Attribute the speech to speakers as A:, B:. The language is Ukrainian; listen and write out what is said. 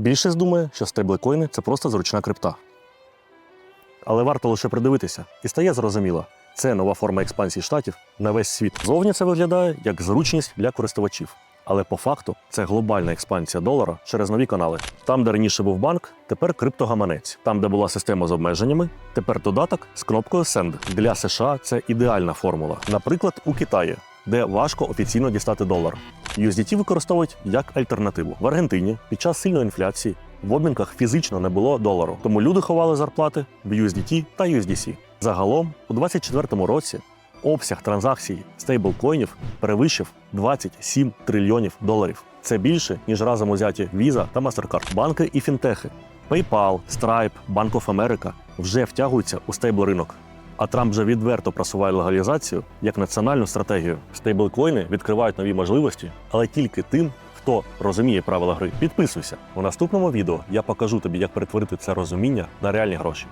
A: Більшість думає, що стейблкоїни це просто зручна крипта. Але варто лише придивитися, і стає зрозуміло, це нова форма експансії штатів на весь світ. Зовні це виглядає як зручність для користувачів. Але по факту це глобальна експансія долара через нові канали. Там, де раніше був банк, тепер криптогаманець. Там, де була система з обмеженнями, тепер додаток з кнопкою Send. Для США це ідеальна формула. Наприклад, у Китаї, де важко офіційно дістати долар. USDT використовують як альтернативу. В Аргентині під час сильної інфляції в обмінках фізично не було долару, тому люди ховали зарплати в USDT та USDC. Загалом, у 2024 році обсяг транзакцій стейблкоїнів перевищив 27 трильйонів доларів. Це більше, ніж разом узяті Visa та MasterCard. Банки і фінтехи PayPal, Stripe, Bank of America вже втягуються у стейбл ринок. А Трамп вже відверто просуває легалізацію як національну стратегію. Стейблкоїни відкривають нові можливості, але тільки тим, хто розуміє правила гри. Підписуйся. У наступному відео я покажу тобі, як перетворити це розуміння на реальні гроші.